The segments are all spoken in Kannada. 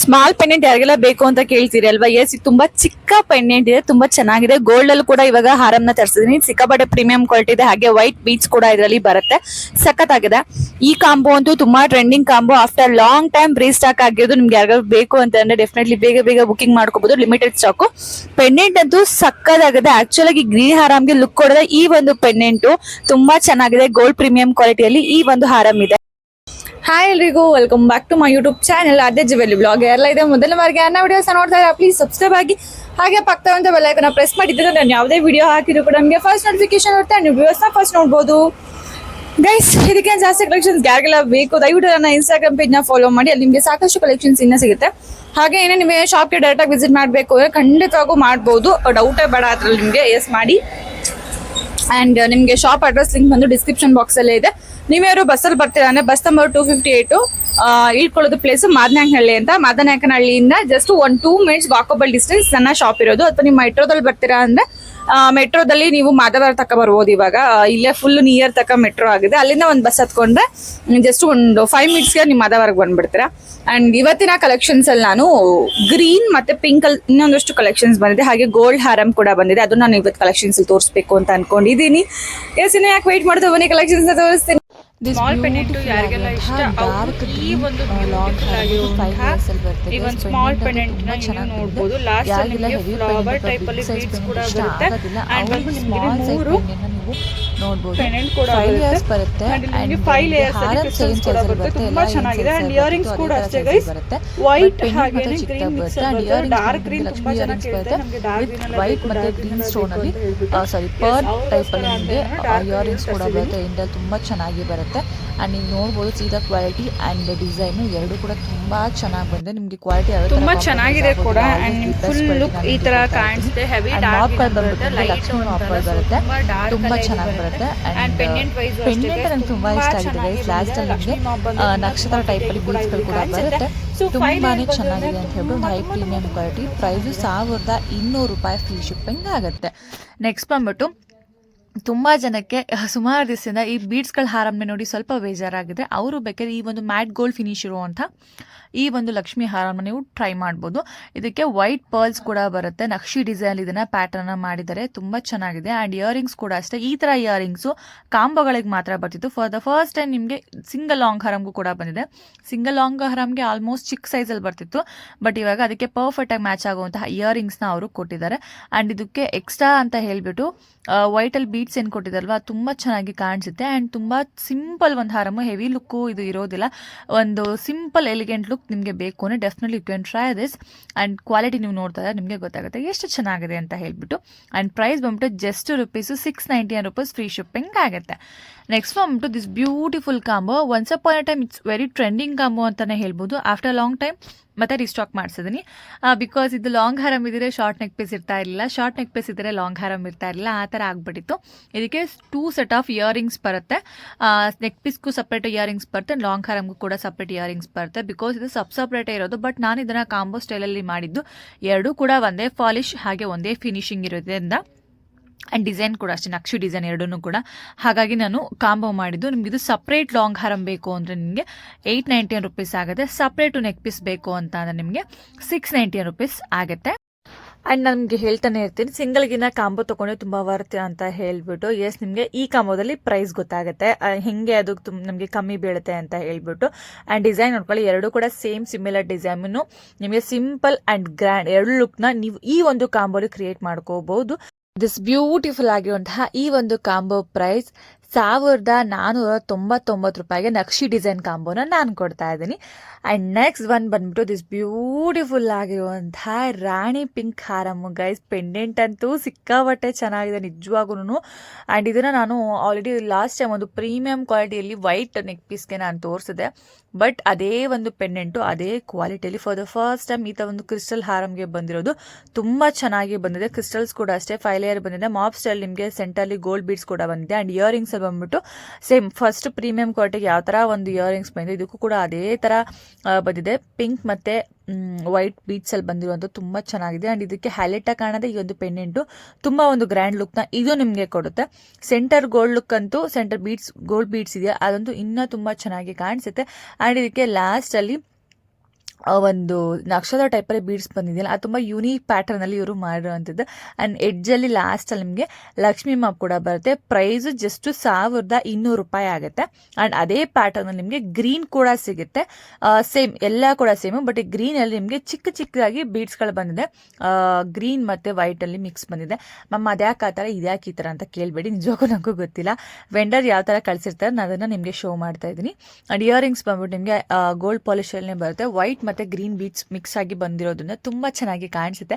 ಸ್ಮಾಲ್ ಪೆಂಡೆಂಟ್ ಯಾರಿಗೆಲ್ಲ ಬೇಕು ಅಂತ ಕೇಳ್ತೀರಿ ಅಲ್ವಾ? ಎಸ್ ತುಂಬಾ ಚಿಕ್ಕ ಪೆಂಡೆಂಟ್ ಇದೆ, ತುಂಬಾ ಚೆನ್ನಾಗಿದೆ. ಗೋಲ್ಡ್ ಅಲ್ಲಿ ಕೂಡ ಇವಾಗ ಹಾರಮ್ನ ತರಿಸಿದೀನಿ. ಸಿಕ್ಕಾಪಟ್ಟೆ ಪ್ರೀಮಿಯಂ ಕ್ವಾಲಿಟಿ ಇದೆ. ಹಾಗೆ ವೈಟ್ ಬೀಚ್ ಕೂಡ ಇದರಲ್ಲಿ ಬರುತ್ತೆ. ಸಖತ್ತಾಗಿದೆ. ಈ ಕಾಂಬೋ ಅಂತೂ ತುಂಬಾ trending combo after long time restock ಆಗಿರೋದು ನಿಮ್ಗೆ ಯಾರಿಗಾದ್ರು ಬೇಕು ಅಂತ ಅಂದ್ರೆ ಡೆಫಿನೆಟ್ಲಿ ಬೇಗ ಬೇಗ ಬುಕಿಂಗ್ ಮಾಡ್ಕೋಬಹುದು ಲಿಮಿಟೆಡ್ ಸ್ಟಾಕ್ ಪೆಂಡೆಂಟ್ ಅಂತೂ ಸಕ್ಕದಾಗಿದೆ ಆಕ್ಚುಲ್ ಆಗಿ ಗ್ರೀನ್ ಹಾರಂಗೆ ಲುಕ್ ಕೊಡದೆ ಈ ಒಂದು ಪೆಂಡೆಂಟು ತುಂಬಾ ಚೆನ್ನಾಗಿದೆ. ಗೋಲ್ಡ್ ಪ್ರೀಮಿಯಂ ಕ್ವಾಲಿಟಿಯಲ್ಲಿ ಈ ಒಂದು ಹಾರಂ ಇದೆ. ಹಾಯ್ ಎಲ್ರಿಗೂ welcome back to my YouTube channel ಅದೇ ಜಿವೆಲಿ ಬ್ಲಾಗ್ ಎಲ್ಲ ಇದೆ ಮೊದಲ ಬಾರಿಗೆ ಅನ್ನ ವಿಡಿಯೋಸ್ ನೋಡ್ತಾ ಇದ್ದಾರೆ ಪ್ಲೀಸ್ ಸಬ್ಸ್ಕ್ರೈಬ್ ಆಗಿ. ಹಾಗೆ ಪಕ್ಕದ ಬೆಲ್ಲೈಕನ್ನ ಪ್ರೆಸ್ ಮಾಡಿದ್ರೆ ನಾನು ಯಾವುದೇ ವಿಡಿಯೋ ಹಾಕಿದ್ರು ಕೂಡ ನಮಗೆ ಫಸ್ಟ್ ನೋಟಿಫಿಕೇಶನ್ ಬರುತ್ತೆ ನೀವು ವ್ಯೂಸ್ನ ಫಸ್ಟ್ ನೋಡ್ಬೋದು. ಗೈಸ್ ಇದಕ್ಕೆ ಜಾಸ್ತಿ ಕಲೆಕ್ಷನ್ಸ್ ಯಾರಿಗೆಲ್ಲ ಬೇಕು, ದಯವಿಟ್ಟು ನನ್ನ ಇನ್ಸ್ಟಾಗ್ರಾಮ್ ಪೇಜ್ನ ಫಾಲೋ ಮಾಡಿ, ಅಲ್ಲಿ ನಿಮಗೆ ಸಾಕಷ್ಟು ಕಲೆಕ್ಷನ್ಸ್ ಇನ್ನೂ ಸಿಗುತ್ತೆ. ಹಾಗೆ ಏನೇ ನಿಮಗೆ ಶಾಪ್ಗೆ ಡೈರೆಕ್ಟಾಗಿ ವಿಸಿಟ್ ಮಾಡಬೇಕು ಅಂದರೆ ಖಂಡಿತವಾಗೂ ಮಾಡ್ಬೋದು. ಡೌಟೇ ಬೇಡ ಅದರಲ್ಲಿ ನಿಮಗೆ ಎಸ್ ಮಾಡಿ. ಆ್ಯಂಡ್ ನಿಮಗೆ ಶಾಪ್ ಅಡ್ರೆಸ್ ಲಿಂಕ್ ಬಂದು ಡಿಸ್ಕ್ರಿಪ್ಷನ್ ಬಾಕ್ಸಲ್ಲೇ ಇದೆ. ನೀವ್ಯಾರು ಬಸ್ಸಲ್ಲಿ ಬರ್ತೀರಾ ಅಂದರೆ bus number two fifty eight ಇಟ್ಕೊಳ್ಳೋದು ಪ್ಲೇಸ್ ಮಾದನಾಯಕನಹಳ್ಳಿ ಅಂತ. ಮಾದನಾಯಕನಹಳ್ಳಿಯಿಂದ just one two minutes walkable distance ನನ್ನ ಶಾಪ್ ಇರೋದು. ಅಥವಾ ನಿಮ್ಮ ಮೆಟ್ರೋದಲ್ಲಿ ಬರ್ತೀರಾ ಅಂದರೆ ಮೆಟ್ರೋದಲ್ಲಿ ನೀವು ಮಾಧವರ ತಕ ಬರ್ಬೋದು ಇವಾಗ. ಇಲ್ಲೇ ಫುಲ್ ನಿಯರ್ ತಕ ಮೆಟ್ರೋ ಆಗಿದೆ. ಅಲ್ಲಿಂದ ಒಂದು ಬಸ್ ಹತ್ಕೊಂಡ್ರೆ ಜಸ್ಟ್ ಒಂದು ಫೈವ್ ಮಿನಿಟ್ಸ್ಗೆ ನೀವು ಮಾಧವರ್ಗೆ ಬಂದ್ಬಿಡ್ತೀರಾ. ಆ್ಯಂಡ್ ಇವತ್ತಿನ ಕಲೆಕ್ಷನ್ಸ್ ಅಲ್ಲಿ ನಾನು ಗ್ರೀನ್ ಮತ್ತೆ ಪಿಂಕ್ ಇನ್ನೊಂದಷ್ಟು ಕಲೆಕ್ಷನ್ಸ್ ಬಂದಿದೆ. ಹಾಗೆ ಗೋಲ್ಡ್ ಹಾರಮ್ ಕೂಡ ಬಂದಿದೆ. ಅದನ್ನ ನಾನು ಇವತ್ತು ಕಲೆಕ್ಷನ್ಸ್ ತೋರಿಸ್ಬೇಕು ಅಂತ ಅನ್ಕೊಂಡಿದ್ದೀನಿ. ಎಸ್ ಇನ್ನು ಯಾಕೆ ವೆಯ್ಟ್ ಮಾಡ್ತಾ ಬನ್ನಿ ಕಲೆಕ್ಷನ್ಸ್ ತೋರಿಸ್ತೀನಿ. ಯಾರಿಗೆಲ್ಲ ಇಷ್ಟ ಈ ಒಂದು ಈ ಒಂದು ಸ್ಮಾಲ್ ಪೆಂಡೆಂಟ್ನ ನೋಡಬಹುದು ಲಾಸ್ಟ್ ಅಲ್ಲಿ ನಿಮಗೆ ಫ್ಲವರ್ ಟೈಪ್ ಅಲ್ಲಿ ಬೀಡ್ಸ್ ಕೂಡ ಬರುತ್ತೆ. ಅಂಡ್ ಬಂದು ನಿಮಗೆ ಮೂರು ನೋಡ್ಬೋದು. ಪೆಂಡೆಂಟ್ ಕೂಡ ಬರುತ್ತೆ. ಇಯರ್ಸ್ ಬರುತ್ತೆ. And ನಿಮಗೆ ಫೈವ್ five ಅಲ್ಲಿ ಕ್ರಿಸ್ಟಲ್ಸ್ ಕೂಡ ಬರುತ್ತೆ. ತುಂಬಾ ಚೆನ್ನಾಗಿದೆ. ಅಂಡ್ ಇಯರಿಂಗ್ಸ್ ಅಲ್ಲಿ ಕೂಡ ಅಷ್ಟೇ ಗೈಸ್ ವೈಟ್ ಬರುತ್ತೆ. earrings Dark ಬಂದು green ಲಕ್ಷ್ಮಿ ತುಂಬಾ ಜನ earrings ಕೇಳ್ತಾರೆ. ಡಾರ್ಕ್ ಗ್ರೀನ್ ಅಲ್ಲೇ ಬೇಕು, ಮತ್ತೆ ಗ್ರೀನ್ green ಅಲ್ಲೇ ಅಲ್ಲಿ. ಸಾರಿ ಪರ್ಲ್ ಟೈಪ್ ಅಲ್ಲಿ ನಿಮಗೆ ಇಯರಿಂಗ್ಸ್ ಕೂಡ. ಬರುತ್ತೆ ಇಂಡಲ್ಲಿ ತುಂಬಾ ಚೆನ್ನಾಗಿ ಬರುತ್ತೆ ಅಂಡ್ ನೀವು ನೋಡ್ಬೋದು ಸೀದಾ ಕ್ವಾಲಿಟಿ ಅಂಡ್ ಡಿಸೈನ್ ಎರಡು ಕೂಡ ತುಂಬಾ ಚೆನ್ನಾಗಿ ಬಂದಿದೆ. ನಿಮಗೆ ಕ್ವಾಲಿಟಿ ತುಂಬಾ ಚೆನ್ನಾಗಿದೆ ಕೂಡ. ಈ ತರ ಕಾಣಿಸುತ್ತೆ ಹೆವಿ ಡಾರ್ಕ್ ಬಂದ್ಬಿಟ್ಟು ಲಕ್ಷ್ಮಣ ಆಫರ್ ಬರುತ್ತೆ. ತುಂಬಾ ಚೆನ್ನಾಗಿ ಬರುತ್ತೆ. ಅಂಡ್ ಪೆಂಡೆಂಟ್ ವೈಸ್ ಪೆಂಡೆಂಟ್ ನಂಗೆ ತುಂಬಾ ಇಷ್ಟ ಆಗಿದೆ. ಲಾಸ್ಟ್ ಅಲ್ಲಿ ನಿಮಗೆ ನಕ್ಷತ್ರ ಟೈಪ್ ಅಲ್ಲಿ ಬೀಡ್ಸ್ಗಳು ಕೂಡ ಬರುತ್ತೆ. ತುಂಬಾನೇ ಚೆನ್ನಾಗಿದೆ ಅಂತ ಹೇಳ್ಬಿಟ್ಟು ಹೈ ಪ್ರೀಮಿಯಂ ಕ್ವಾಲಿಟಿ ಪ್ರೈಸು ಸಾವಿರದ ಇನ್ನೂರು ರೂಪಾಯಿ ಫ್ರೀ ಶಿಪ್ಪಿಂಗ್ ಆಗುತ್ತೆ. ನೆಕ್ಸ್ಟ್ ಬಂದ್ಬಿಟ್ಟು ತುಂಬ ಜನಕ್ಕೆ ಸುಮಾರು ದಿವಸದಿಂದ ಈ ಬೀಡ್ಸ್ಗಳ ಹಾರಂಭ ನೋಡಿ ಸ್ವಲ್ಪ ಬೇಜಾರಾಗಿದೆ. ಅವರು ಬೇಕಾದ್ರೆ ಈ ಒಂದು ಮ್ಯಾಟ್ ಗೋಲ್ಡ್ ಫಿನಿಶ್ ಇರುವಂಥ ಈ ಒಂದು ಲಕ್ಷ್ಮಿ ಹಾರವನ್ನು ನೀವು ಟ್ರೈ ಮಾಡ್ಬೋದು. ಇದಕ್ಕೆ ವೈಟ್ ಪರ್ಲ್ಸ್ ಕೂಡ ಬರುತ್ತೆ. ನಕ್ಷಿ ಡಿಸೈನ್ ಇದನ್ನ ಪ್ಯಾಟರ್ನ್ ಮಾಡಿದ್ದಾರೆ. ತುಂಬಾ ಚೆನ್ನಾಗಿದೆ. ಆ್ಯಂಡ್ ಇಯರಿಂಗ್ಸ್ ಕೂಡ ಅಷ್ಟೇ. ಈ ತರ ಇಯರಿಂಗ್ಸು ಕಾಂಬೋಗಳಿಗೆ ಮಾತ್ರ ಬರ್ತಿತ್ತು. ಫಾರ್ ದ ಫಸ್ಟ್ ಟೈಮ್ ನಿಮಗೆ ಸಿಂಗಲ್ ಲಾಂಗ್ ಹರಮ್ಗೂ ಕೂಡ ಬಂದಿದೆ. ಸಿಂಗಲ್ ಲಾಂಗ್ ಹರಮ್ಗೆ ಆಲ್ಮೋಸ್ಟ್ ಚಿಕ್ಕ ಸೈಜಲ್ಲಿ ಬರ್ತಿತ್ತು. ಬಟ್ ಇವಾಗ ಅದಕ್ಕೆ ಪರ್ಫೆಕ್ಟ್ ಆಗಿ ಮ್ಯಾಚ್ ಆಗುವಂತಹ ಇಯರಿಂಗ್ಸ್ನ ಅವರು ಕೊಟ್ಟಿದ್ದಾರೆ. ಆ್ಯಂಡ್ ಇದಕ್ಕೆ ಎಕ್ಸ್ಟ್ರಾ ಅಂತ ಹೇಳಿಬಿಟ್ಟು ವೈಟಲ್ಲಿ ಬೀಟ್ಸ್ ಏನು ಕೊಟ್ಟಿದ್ದಲ್ವಾ ಅದು ತುಂಬ ಚೆನ್ನಾಗಿ ಕಾಣಿಸುತ್ತೆ. ಆ್ಯಂಡ್ ತುಂಬ ಸಿಂಪಲ್ ಒಂದು ಹಾರಮು. ಹೆವಿ ಲುಕ್ಕು ಇದು ಇರೋದಿಲ್ಲ. ಒಂದು ಸಿಂಪಲ್ ಎಲಿಗೆಂಟ್ ಲುಕ್ ನಿಮಗೆ ಬೇಕು ಅಂದರೆ definitely you can try this and quality ನೀವು ನೋಡ್ತಾ ಇದ್ದಾರೆ ನಿಮಗೆ ಗೊತ್ತಾಗುತ್ತೆ ಎಷ್ಟು ಚೆನ್ನಾಗಿದೆ ಅಂತ ಹೇಳ್ಬಿಟ್ಟು. ಆ್ಯಂಡ್ ಪ್ರೈಸ್ ಬಂದ್ಬಿಟ್ಟು just rupees six ninety nine rupees free shipping ಆಗುತ್ತೆ. ನೆಕ್ಸ್ಟ್ ಬಂದ್ಬಿಟ್ಟು this beautiful combo once upon time it's very trending combo ಅಂತಲೇ ಹೇಳ್ಬೋದು. ಆಫ್ಟರ್ ಲಾಂಗ್ ಟೈಮ್ ಮತ್ತೆ ರಿಸ್ಟಾಕ್ ಮಾಡಿಸಿದ್ದೀನಿ ಬಿಕಾಸ್ ಇದು ಲಾಂಗ್ ಹಾರಮ್ ಇದ್ದರೆ ಶಾರ್ಟ್ ನೆಕ್ ಪೀಸ್ ಇರ್ತಾ ಇರಲಿಲ್ಲ. ಶಾರ್ಟ್ ನೆಕ್ ಪೀಸ್ ಇದ್ದರೆ ಲಾಂಗ್ ಹಾರಮ್ ಇರ್ತಾ ಇರಲಿಲ್ಲ. ಆ ಥರ ಆಗ್ಬಿಟ್ಟಿತ್ತು. ಇದಕ್ಕೆ ಟೂ ಸೆಟ್ ಆಫ್ ಇಯರಿಂಗ್ಸ್ ಬರುತ್ತೆ. ನೆಕ್ ಪೀಸ್ಗೂ ಸಪ್ರೇಟ್ ಇಯರಿಂಗ್ಸ್ ಬರುತ್ತೆ. ಲಾಂಗ್ ಹಾರಮ್ಗೂ ಕೂಡ ಸಪ್ರೇಟ್ ಇಯರಿಂಗ್ಸ್ ಬರುತ್ತೆ. ಬಿಕಾಸ್ ಇದು ಸಬ್ ಸಪ್ರೇಟೇ ಇರೋದು ಬಟ್ ನಾನು ಇದನ್ನು ಕಾಂಬೋ ಸ್ಟೈಲಲ್ಲಿ ಮಾಡಿದ್ದು. ಎರಡೂ ಕೂಡ ಒಂದೇ ಪಾಲಿಶ್ ಹಾಗೆ ಒಂದೇ ಫಿನಿಶಿಂಗ್ ಇರೋದ್ರಿಂದ. ಆ್ಯಂಡ್ ಡಿಸೈನ್ ಕೂಡ ಅಷ್ಟೇ, ನಕ್ಷಿ ಡಿಸೈನ್ ಎರಡೂ ಕೂಡ. ಹಾಗಾಗಿ ನಾನು ಕಾಂಬೋ ಮಾಡಿದ್ದು, ನಿಮ್ಗೆ ಇದು ಸಪ್ರೇಟ್ ಲಾಂಗ್ ಹಾರಮ್ ಬೇಕು ಅಂದರೆ ನಿಮಗೆ ಏಯ್ಟ್ ನೈಂಟಿ ರುಪೀಸ್ ಆಗುತ್ತೆ. ಸಪ್ರೇಟು ನೆಕ್ ಪೀಸ್ ಬೇಕು ಅಂತ ಅಂದರೆ ನಿಮಗೆ ಸಿಕ್ಸ್ ನೈಂಟಿ ರುಪೀಸ್ ಆಗುತ್ತೆ. ಆ್ಯಂಡ್ ನಮಗೆ ಹೇಳ್ತಾನೆ ಇರ್ತೀನಿ ಸಿಂಗಲ್ಗಿನ ಕಾಂಬೋ ತೊಗೊಂಡ್ರೆ ತುಂಬ ವರ್ತ್ ಅಂತ ಹೇಳಿಬಿಟ್ಟು ಎಸ್ ನಿಮಗೆ ಈ ಕಾಂಬೋದಲ್ಲಿ ಪ್ರೈಸ್ ಗೊತ್ತಾಗುತ್ತೆ. ಹೆಂಗೆ ಅದು ತುಂಬ ನಮಗೆ ಕಮ್ಮಿ ಬೀಳುತ್ತೆ ಅಂತ ಹೇಳಿಬಿಟ್ಟು. ಆ್ಯಂಡ್ ಡಿಸೈನ್ ನೋಡ್ಕೊಳ್ಳಿ, ಎರಡು ಕೂಡ ಸೇಮ್ ಸಿಮಿಲರ್ ಡಿಸೈನು ನಿಮಗೆ ಸಿಂಪಲ್ ಆ್ಯಂಡ್ ಗ್ರ್ಯಾಂಡ್ ಎರಡು ಲುಕ್ನ ನೀವು ಈ ಒಂದು ಕಾಂಬೋಲಿ ಕ್ರಿಯೇಟ್ ಮಾಡ್ಕೋಬಹುದು ದಿಸ್ ಬ್ಯೂಟಿಫುಲ್ ಆಗಿರುವಂತಹ ಈ ಒಂದು ಕಾಂಬೋ ಪ್ರೈಸ್ ಸಾವಿರದ ನಾನ್ನೂರ ತೊಂಬತ್ತೊಂಬತ್ತು ರೂಪಾಯಿಗೆ ನಕ್ಷಿ ಡಿಸೈನ್ ಕಾಂಬೋನ ನಾನು ಕೊಡ್ತಾ ಇದ್ದೀನಿ. ಆ್ಯಂಡ್ ನೆಕ್ಸ್ಟ್ ಒನ್ ಬಂದ್ಬಿಟ್ಟು ದಿಸ್ ಬ್ಯೂಟಿಫುಲ್ ಆಗಿರುವಂತಹ ರಾಣಿ ಪಿಂಕ್ ಹಾರಮ್ ಗೈಸ್ ಪೆಂಡೆಂಟ್ ಅಂತೂ ಸಿಕ್ಕಾಪಟ್ಟೆ ಚೆನ್ನಾಗಿದೆ ನಿಜವಾಗೂ ಆ್ಯಂಡ್ ಇದನ್ನು ನಾನು ಆಲ್ರೆಡಿ ಲಾಸ್ಟ್ ಟೈಮ್ ಒಂದು ಪ್ರೀಮಿಯಂ ಕ್ವಾಲಿಟಿಯಲ್ಲಿ ವೈಟ್ ನೆಕ್ ಪೀಸ್ಗೆ ನಾನು ತೋರಿಸಿದೆ. ಬಟ್ ಅದೇ ಒಂದು ಪೆಂಡೆಂಟು ಅದೇ ಕ್ವಾಲಿಟಿಯಲ್ಲಿ ಫಾರ್ ದ ಫಸ್ಟ್ ಟೈಮ್ ಈ ಥರ ಒಂದು ಕ್ರಿಸ್ಟಲ್ ಹಾರಮ್ಗೆ ಬಂದಿರೋದು. ತುಂಬ ಚೆನ್ನಾಗಿ ಬಂದಿದೆ. ಕ್ರಿಸ್ಟಲ್ಸ್ ಕೂಡ ಅಷ್ಟೇ ಫೈವ್ ಲೇಯರ್ ಬಂದಿದೆ. ಮಾಪ್ ಸ್ಟೈಲ್ ನಿಮಗೆ ಸೆಂಟರ್ಲಿ ಗೋಲ್ಡ್ ಬೀಡ್ಸ್ ಕೂಡ ಬಂದಿದೆ. ಆ್ಯಂಡ್ ಇಯರಿಂಗ್ಸ್ ಬಂದ್ಬಿಟ್ಟು ಸೇಮ್ ಫಸ್ಟ್ ಪ್ರೀಮಿಯಂ ಕ್ವಾಲಿಟಿಗೆ ಯಾವ ಥರ ಒಂದು ಇಯರಿಂಗ್ಸ್ ಬಂದಿದೆ, ಇದಕ್ಕೂ ಕೂಡ ಅದೇ ಥರ ಬಂದಿದೆ. ಪಿಂಕ್ ಮತ್ತು ವೈಟ್ ಬೀಟ್ಸಲ್ಲಿ ಬಂದಿರುವಂಥ ತುಂಬ ಚೆನ್ನಾಗಿದೆ. ಆ್ಯಂಡ್ ಇದಕ್ಕೆ ಹೈಲೈಟಾಗಿ ಕಾಣೋದೇ ಈ ಒಂದು ಪೆಂಡೆಂಟು ತುಂಬ ಒಂದು ಗ್ರ್ಯಾಂಡ್ ಲುಕ್ನ ಇದು ನಿಮಗೆ ಕೊಡುತ್ತೆ. ಸೆಂಟರ್ ಗೋಲ್ಡ್ ಲುಕ್ ಅಂತೂ ಸೆಂಟರ್ ಬೀಟ್ಸ್ ಗೋಲ್ಡ್ ಬೀಟ್ಸ್ ಇದೆಯಾ? ಅದಂತೂ ಇನ್ನೂ ತುಂಬ ಚೆನ್ನಾಗಿ ಕಾಣಿಸುತ್ತೆ. ಆ್ಯಂಡ್ ಇದಕ್ಕೆ ಲಾಸ್ಟಲ್ಲಿ ಒಂದು ನಕ್ಷತ್ರ ಟೈಪಲ್ಲಿ ಬೀಡ್ಸ್ ಬಂದಿದೆಯಲ್ಲ, ಅದು ತುಂಬ ಯೂನಿಕ್ ಪ್ಯಾಟರ್ನಲ್ಲಿ ಇವರು ಮಾಡಿರುವಂಥದ್ದು. ಆ್ಯಂಡ್ ಎಡ್ಜಲ್ಲಿ ಲಾಸ್ಟಲ್ಲಿ ನಿಮಗೆ ಲಕ್ಷ್ಮೀ ಮಾಪ್ ಕೂಡ ಬರುತ್ತೆ. ಪ್ರೈಸು ಜಸ್ಟ್ ಸಾವಿರದ ಇನ್ನೂರು ರೂಪಾಯಿ ಆಗುತ್ತೆ. ಆ್ಯಂಡ್ ಅದೇ ಪ್ಯಾಟರ್ನಲ್ಲಿ ನಿಮಗೆ ಗ್ರೀನ್ ಕೂಡ ಸಿಗುತ್ತೆ. ಸೇಮ್ ಎಲ್ಲ ಕೂಡ ಸೇಮು ಬಟ್ ಗ್ರೀನಲ್ಲಿ ನಿಮಗೆ ಚಿಕ್ಕ ಚಿಕ್ಕದಾಗಿ ಬೀಡ್ಸ್ಗಳು ಬಂದಿದೆ. ಗ್ರೀನ್ ಮತ್ತು ವೈಟಲ್ಲಿ ಮಿಕ್ಸ್ ಬಂದಿದೆ. ಮಮ್ಮ, ಅದ್ಯಾಕೆ ಆ ಥರ, ಇದ್ಯಾಕೆ ಈ ಥರ ಅಂತ ಕೇಳಬೇಡಿ. ನಿಜವಾಗೂ ನನಗೂ ಗೊತ್ತಿಲ್ಲ. ವೆಂಡರ್ ಯಾವ ಥರ ಕಳಿಸಿರ್ತಾರೆ ನಾನು ಅದನ್ನು ನಿಮಗೆ ಶೋ ಮಾಡ್ತಾ ಇದ್ದೀನಿ. ಆ್ಯಂಡ್ ಇಯರಿಂಗ್ಸ್ ಬಂದ್ಬಿಟ್ಟು ನಿಮಗೆ ಗೋಲ್ಡ್ ಪಾಲಿಶಲ್ಲೇ ಬರುತ್ತೆ. ವೈಟ್ ಮತ್ತು ಗ್ರೀನ್ ಬೀಟ್ಸ್ ಮಿಕ್ಸ್ ಆಗಿ ಬಂದಿರೋದನ್ನ ತುಂಬಾ ಚೆನ್ನಾಗಿ ಕಾಣಿಸುತ್ತೆ.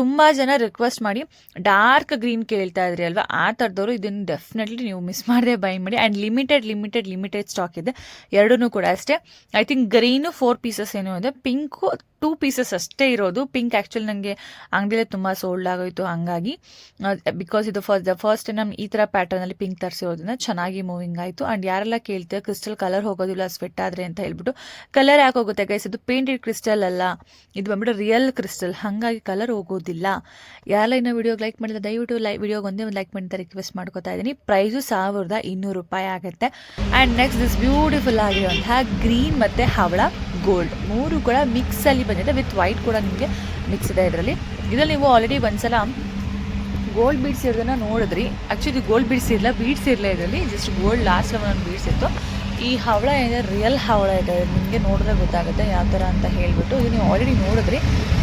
ತುಂಬ ಜನ ರಿಕ್ವೆಸ್ಟ್ ಮಾಡಿ ಡಾರ್ಕ್ ಗ್ರೀನ್ ಕೇಳ್ತಾ ಇದ್ರಿ ಅಲ್ವಾ? ಆ ಥರದವರು ಇದನ್ನು ಡೆಫಿನೆಟ್ಲಿ ನೀವು ಮಿಸ್ ಮಾಡದೆ ಬೈ ಮಾಡಿ. And limited limited limited stock ಇದೆ. ಎರಡೂ ಕೂಡ ಅಷ್ಟೇ. I think green four pieces ಏನೋ ಇದೆ. ಪಿಂಕು ಟೂ ಪೀಸಸ್ ಅಷ್ಟೇ ಇರೋದು. ಪಿಂಕ್ ಆ್ಯಕ್ಚುಲಿ ನನಗೆ ಅಂಗಡಿಯಲ್ಲೇ ತುಂಬ ಸೋಲ್ಡ್ ಆಗೋಯ್ತು ಹಂಗಾಗಿ. ಬಿಕಾಸ್ ಇದು ಫಸ್ಟ್ ದ ಫಸ್ಟ್ ನಮ್ಮ ಈ ಥರ ಪ್ಯಾಟರ್ನಲ್ಲಿ ಪಿಂಕ್ ತರಿಸಿರೋದ್ರಿಂದ ಚೆನ್ನಾಗಿ ಮೂವಿಂಗ್ ಆಯಿತು. ಆ್ಯಂಡ್ ಯಾರೆಲ್ಲ ಕೇಳ್ತೀವಿ ಕ್ರಿಸ್ಟಲ್ ಕಲರ್ ಹೋಗೋದಿಲ್ಲ ಸ್ವೆಟ್ ಆದರೆ ಅಂತ ಹೇಳ್ಬಿಟ್ಟು ಕಲರ್ ಯಾಕೆ ಹೋಗುತ್ತೆ ಗೈಸ್ ಇದು ಪೇಂಟೆಡ್ ಕ್ರಿಸ್ಟಲ್ ಅಲ್ಲ. ಇದು ಬಂದ್ಬಿಟ್ಟು ರಿಯಲ್ ಕ್ರಿಸ್ಟಲ್ ಹಾಗಾಗಿ ಕಲರ್ ಹೋಗೋದಿಲ್ಲ ಯಾರೆಲ್ಲ ಇನ್ನೂ ವಿಡಿಯೋಗೆ ಲೈಕ್ ಮಾಡಿದ್ರೆ ದಯವಿಟ್ಟು ಲೈ ವಿಡಿಯೋಗೆ ಒಂದೇ ಒಂದು ಲೈಕ್ ಮಾಡಿ ರಿಕ್ವೆಸ್ಟ್ ಮಾಡ್ಕೊತಾ ಇದ್ದೀನಿ. ಪ್ರೈಸು ಸಾವಿರದ ಇನ್ನೂರು ರೂಪಾಯಿ ಆಗುತ್ತೆ. ಆ್ಯಂಡ್ ನೆಕ್ಸ್ಟ್ ದಿಸ್ ಬ್ಯೂಟಿಫುಲ್ ಆಗಿರುವಂತಹ ಗ್ರೀನ್ ಮತ್ತು ಹವಳ ಗೋಲ್ಡ್ ಮೂರು ಕೂಡ ಮಿಕ್ಸಲ್ಲಿ ಬಂದಿದೆ. ವಿತ್ ವೈಟ್ ಕೂಡ ನಿಮಗೆ ಮಿಕ್ಸ್ ಇದೆ ಇದರಲ್ಲಿ. ಇದರಲ್ಲಿ ನೀವು ಆಲ್ರೆಡಿ ಒಂದ್ಸಲ ಗೋಲ್ಡ್ ಬೀಡ್ಸ್ ಇರೋದನ್ನ ನೋಡಿದ್ರಿ. ಆ್ಯಕ್ಚುಲಿ ಗೋಲ್ಡ್ ಬೀಡ್ಸ್ ಇರಲಿಲ್ಲ ಬೀಡ್ಸ್ ಇರಲಿಲ್ಲ ಇದರಲ್ಲಿ. ಜಸ್ಟ್ ಗೋಲ್ಡ್ ಲಾಸ್ಟ್ ಒಂದು ಬೀಡ್ಸ್ ಇತ್ತು. ಈ ಹವಳ ಏನಿದೆ? ರಿಯಲ್ ಹವಳ ಇದೆ. ನಿಮಗೆ ನೋಡಿದ್ರೆ ಗೊತ್ತಾಗುತ್ತೆ ಯಾವ ಥರ ಅಂತ ಹೇಳಿಬಿಟ್ಟು. ಇದು ನೀವು ಆಲ್ರೆಡಿ ನೋಡಿದ್ರಿ.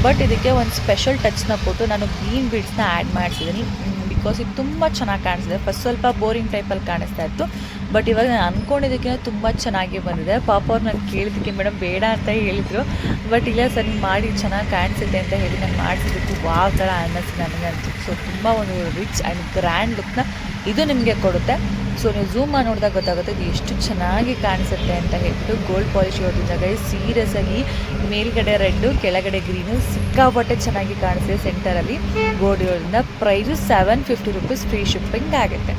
ಬಟ್ ಇದಕ್ಕೆ ಒಂದು ಸ್ಪೆಷಲ್ ಟಚ್ನ ಕೊಟ್ಟು ನಾನು ಗ್ರೀನ್ ಬೀಡ್ಸ್ನ ಆ್ಯಡ್ ಮಾಡಿಸಿದ್ದೀನಿ. ಬಿಕಾಸ್ ಇದು ತುಂಬ ಚೆನ್ನಾಗಿ ಕಾಣಿಸಿದೆ ಫಸ್ಟ್ ಸ್ವಲ್ಪ ಬೋರಿಂಗ್ ಟೈಪಲ್ಲಿ ಕಾಣಿಸ್ತಾ ಇತ್ತು. ಬಟ್ ಇವಾಗ ನಾನು ಅಂದ್ಕೊಂಡಿದ್ದಕ್ಕಿಂತ ತುಂಬ ಚೆನ್ನಾಗಿ ಬಂದಿದೆ. ಪಾಪ ಅವ್ರು ನಾನು ಕೇಳಿದ್ದಕ್ಕೆ ಮೇಡಮ್ ಬೇಡ ಅಂತ ಹೇಳಿದರು. ಬಟ್ ಇಲ್ಲ ಸರ್, ನೀವು ಮಾಡಿ ಚೆನ್ನಾಗಿ ಕಾಣಿಸುತ್ತೆ ಅಂತ ಹೇಳಿ ನಾನು ಮಾಡಿಸಿದ್ದಕ್ಕೂ ವಾವ್ ಥರ ಅನ್ನಿಸ್ತು ನನಗೆ ಅಂತ ಸೊ ತುಂಬ ಒಂದು ರಿಚ್ ಆ್ಯಂಡ್ ಗ್ರ್ಯಾಂಡ್ ಲುಕ್ನ ಇದು ನಿಮಗೆ ಕೊಡುತ್ತೆ. ಸೊ ನೀವು ಝೂಮ್ ಮಾಡಿ ನೋಡಿದಾಗ ಗೊತ್ತಾಗುತ್ತೆ ಇದು ಎಷ್ಟು ಚೆನ್ನಾಗಿ ಕಾಣಿಸುತ್ತೆ ಅಂತ ಹೇಳ್ಬಿಟ್ಟು ಗೋಲ್ಡ್ ಪಾಲಿಶ್ ಇರೋದ್ರಿಂದ ಸೀರಿಯಸ್ ಆಗಿ ಮೇಲ್ಗಡೆ ರೆಡ್ಡು ಕೆಳಗಡೆ ಗ್ರೀನು ಸಿಕ್ಕಾಪಟ್ಟೆ ಚೆನ್ನಾಗಿ ಕಾಣಿಸಿದೆ ಸೆಂಟರಲ್ಲಿ ಗೋಲ್ಡ್ ಇರೋದ್ರಿಂದ price seven fifty rupees free shipping ಆಗುತ್ತೆ.